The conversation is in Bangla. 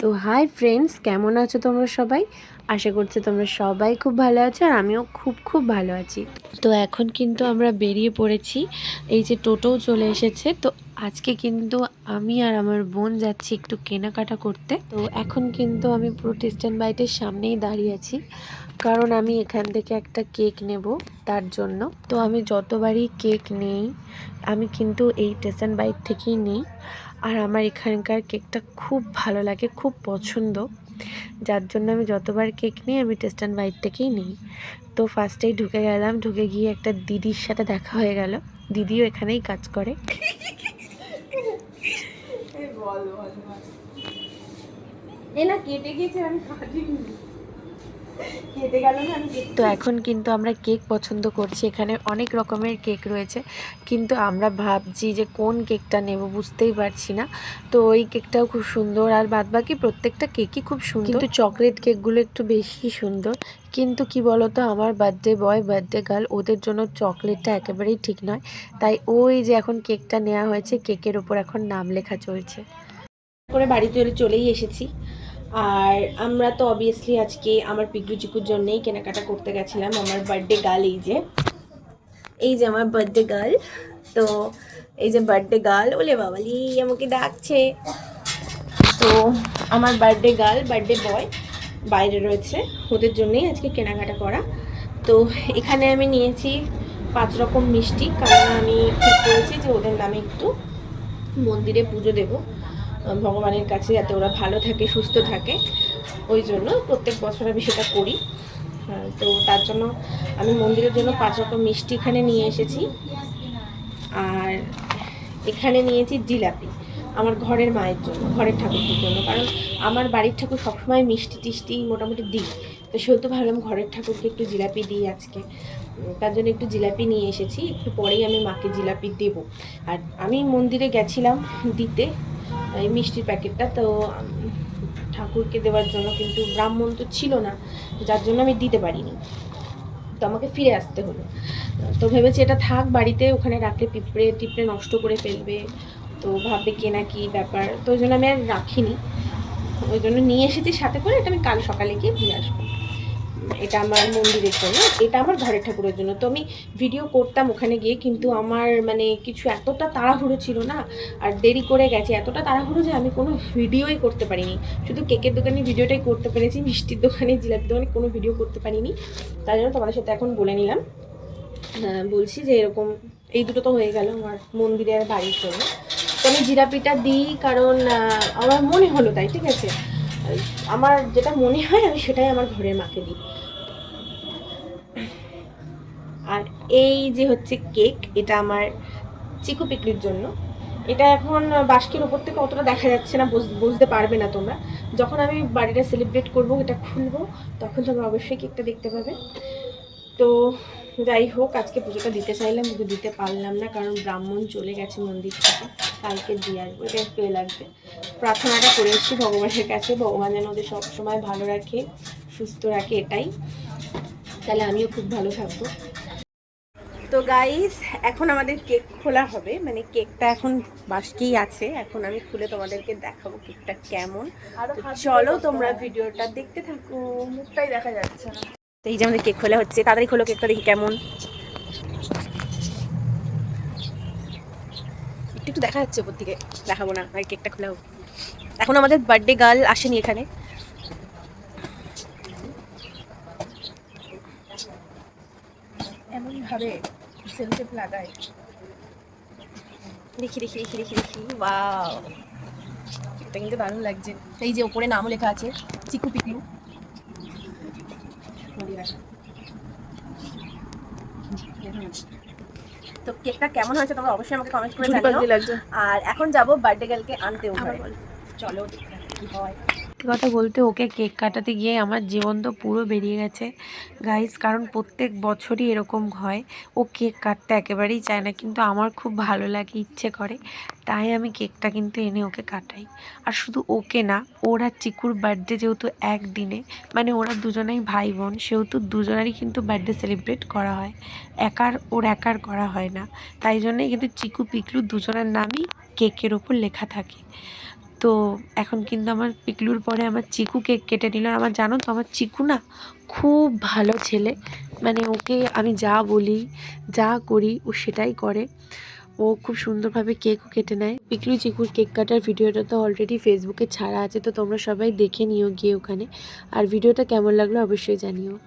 তো হাই ফ্রেন্ডস, কেমন আছো তোমরা সবাই? আশা করছি তোমরা সবাই খুব ভালো আছো আর আমিও খুব খুব ভালো আছি। তো এখন কিন্তু আমরা বেরিয়ে পড়েছি। এই যে টোটোও চলে এসেছে। তো আজকে কিন্তু আমি আর আমার বোন যাচ্ছি একটু কেনাকাটা করতে। তো এখন কিন্তু আমি পুরো টেস্টান বাইটের সামনেই দাঁড়িয়ে আছি। কারণ আমি এখান থেকে একটা কেক নেব তার জন্য। তো আমি যতবারই কেক নেই, আমি কিন্তু এই টেস্টান বাইট থেকেই নিই। আর আমার এখানকার কেকটা খুব ভালো লাগে, খুব পছন্দ। যার জন্য আমি যতবার কেক নিই, আমি টেস্ট অ্যান্ড বাইট থেকেই নিই। তো ফার্স্টেই ঢুকে গেলাম, ঢুকে গিয়ে একটা দিদির সাথে দেখা হয়ে গেল। দিদিও এখানেই কাজ করে। এ না, কেটে গেছে আমি কাটিনি কেটে গেল না আমি কেটে তো এখন কিন্তু আমরা কেক পছন্দ করছি। এখানে অনেক রকমের কেক রয়েছে। কিন্তু আমরা ভাবছি যে কোন কেকটা নেব বুঝতেই পারছি না। তো ওই কেকটাও খুব সুন্দর আর বাদবাকি প্রত্যেকটা কেকই খুব সুন্দর। কিন্তু চকলেট কেকগুলো একটু বেশি সুন্দর। কিন্তু কি বলতো আমার বার্থডে বয় বার্থডে গার্ল ওদের জন্য চকলেটটা একেবারেই ঠিক নয়। তাই ওই যে এখন কেকটা নেওয়া হয়েছে কেকের ওপর এখন নাম লেখা চলছে। করে বাড়ি চলে চলেই এসেছি। আর আমরা তো অবভিয়াসলি আজকে আমার পিকু চিকুর জন্যেই কেনাকাটা করতে গেছিলাম আমার বার্থডে গার্ল এই যে। এই যে আমার বার্থডে গার্ল তো এই যে বার্থডে গার্ল ওলে বাবালি আমাকে ডাকছে। তো আমার বার্থডে গার্ল বার্থডে বয় বাইরে রয়েছে। ওদের জন্যই আজকে কেনাকাটা করা। তো এখানে আমি নিয়েছি পাঁচ রকম মিষ্টি, কারণ আমি ঠিক করেছি যে ওদের নামে একটু মন্দিরে পুজো দেব। ভগবানের কাছে যাতে ওরা ভালো থাকে সুস্থ থাকে। ওই জন্য প্রত্যেক বছর আমি সেটা করি। আহ, তো তার জন্য আমি মন্দিরের জন্য পাঁচ রকম মিষ্টি এখানে নিয়ে এসেছি। আর এখানে নিয়েছি জিলাপি আমার ঘরের মায়ের জন্য ঘরের ঠাকুরটির জন্য। কারণ আমার বাড়ির ঠাকুর সবসময় মিষ্টি টিষ্টি মোটামুটি দিই। তো সেহেতু ভাবলাম ঘরের ঠাকুরকে একটু জিলাপি দিই আজকে। তার জন্য একটু জিলাপি নিয়ে এসেছি। একটু পরেই আমি মাকে জিলাপি দেব। আর আমি মন্দিরে গেছিলাম দিতে। এই মিষ্টির প্যাকেটটা। তো ঠাকুরকে দেওয়ার জন্য কিন্তু ব্রাহ্মণ তো ছিল না, যার জন্য আমি দিতে পারিনি। তো আমাকে ফিরে আসতে হলো। তো ভেবেছি এটা থাক, বাড়িতে ওখানে রাখলে পিঁপড়ে, টিপড়ে নষ্ট করে ফেলবে। তো ভাববে কে না কি ব্যাপার। তো ওই জন্য আমি আর রাখিনি। ওই জন্য নিয়ে এসেছি সাথে করে, এটা আমি কাল সকালে গিয়ে দিয়ে আসব। এটা আমার মন্দিরের জন্য, এটা আমার ঘরের ঠাকুরের জন্য। তো আমি ভিডিও করতাম ওখানে গিয়ে, কিন্তু আমার মানে কিছু এতটা তাড়াহুড়ো ছিল না, আর দেরি করে গেছে, এতটা তাড়াহুড়ো যে আমি কোনো ভিডিওই করতে পারিনি। শুধু কেকের দোকানে ভিডিওটাই করতে পেরেছি, মিষ্টির দোকানে, জিলাপির দোকানে কোনো ভিডিও করতে পারিনি। তাই জন্য তোমাদের সাথে এখন বলে নিলাম। বলছি যে এরকম, এই দুটো তো হয়ে গেল আমার মন্দিরের বাড়ির জন্য। তো আমি জিলাপিটা দিই কারণ আমার মনে হলো তাই, ঠিক আছে? আমার যেটা মনে হয়, আমি সেটাই আমার ঘরের মাকে দিই। আর এই যে হচ্ছে কেক, এটা আমার চিকু পিকনির জন্য। এটা এখন বাস্কের ওপর থেকে অতটা দেখা যাচ্ছে না, বুঝ- বুঝতে পারবে না তোমরা। যখন আমি বাড়িটা সেলিব্রেট করব, এটা খুলবো, তখন তোমরা অবশ্যই কেকটা দেখতে পাবে। তো যাই হোক, আজকে পুজোটা দিতে চাইলাম, কিন্তু দিতে পারলাম না, কারণ ব্রাহ্মণ চলে গেছে মন্দির থেকে। কালকে দিয়ে আসব এটা একটু এ লাগবে। প্রার্থনাটা করে এসেছি ভগবানের কাছে ভগবান যেন ওদের সবসময় ভালো রাখে সুস্থ রাখে এটাই। তাহলে আমিও খুব ভালো থাকব। তো গাইস এখন আমাদের কেক খোলা হবে মানে কেকটা এখন বাসকেই আছে এখন আমি খুলে তোমাদেরকে দেখাবো কেকটা কেমন। চলো তোমরা ভিডিওটা দেখতে থাকো। মুখটাই দেখা যাচ্ছে এই যে আমাদের কেক খোলা হচ্ছে তাড়াতাড়ি খোলো কেকটা দেখি কেমন। একটু দেখা যাচ্ছে ওপর থেকে দেখাবো না আর কেকটা খোলা হোক। এখন আমাদের বার্থডে গার্ল আসেনি এখানে। এমন ভাবে সেলফেপ লাগায়। দেখি দেখি দেখি দেখি দেখি। কেকটা কিন্তু দারুণ লাগছে। এই যে ওপরে নামও লেখা আছে চিকু পিকু। তো কেকটা কেমন হয়েছে তোমরা অবশ্যই আমাকে কমেন্ট করে জানিও। আর এখন যাব বার্থডে গার্লকে আনতে ওখানে চলো। কি হয় কথা বলতে ওকে কেক কাটাতে গিয়ে আমার জীবন তো পুরো বেরিয়ে গেছে। গাইস কারণ প্রত্যেক বছরই এরকম হয়। ও কেক কাটতে একেবারেই চায় না, কিন্তু আমার খুব ভালো লাগে, ইচ্ছে করে। তাই আমি কেকটা কিন্তু এনে ওকে কাটাই। আর শুধু ওকে না, ওরা চিকুর বার্থডে যেহেতু একদিনে মানে ওরা দুজনেই ভাই বোন সেহেতু দুজনেরই কিন্তু বার্থডে সেলিব্রেট করা হয়। একার, ওর একার করা হয় না। তাই জন্যই কিন্তু চিকু পিকলু দুজনের নামই কেকের ওপর লেখা থাকে। তো এখন কিন্তু আমার পিকলুর পরে আমার চিকু কেক কেটে নিল। আমার জানো তো, আমার চিকু না খুব ভালো ছেলে। মানে ওকে আমি যা বলি, যা করি, ও সেটাই করে। ও খুব সুন্দরভাবে কেকও কেটে নেয়। পিকলু চিকুর কেক কাটার ভিডিওটা তো অলরেডি ফেসবুকে ছাড়া আছে, তো তোমরা সবাই দেখে নিও গিয়ে ওখানে। আর ভিডিওটা কেমন লাগল অবশ্যই জানিও।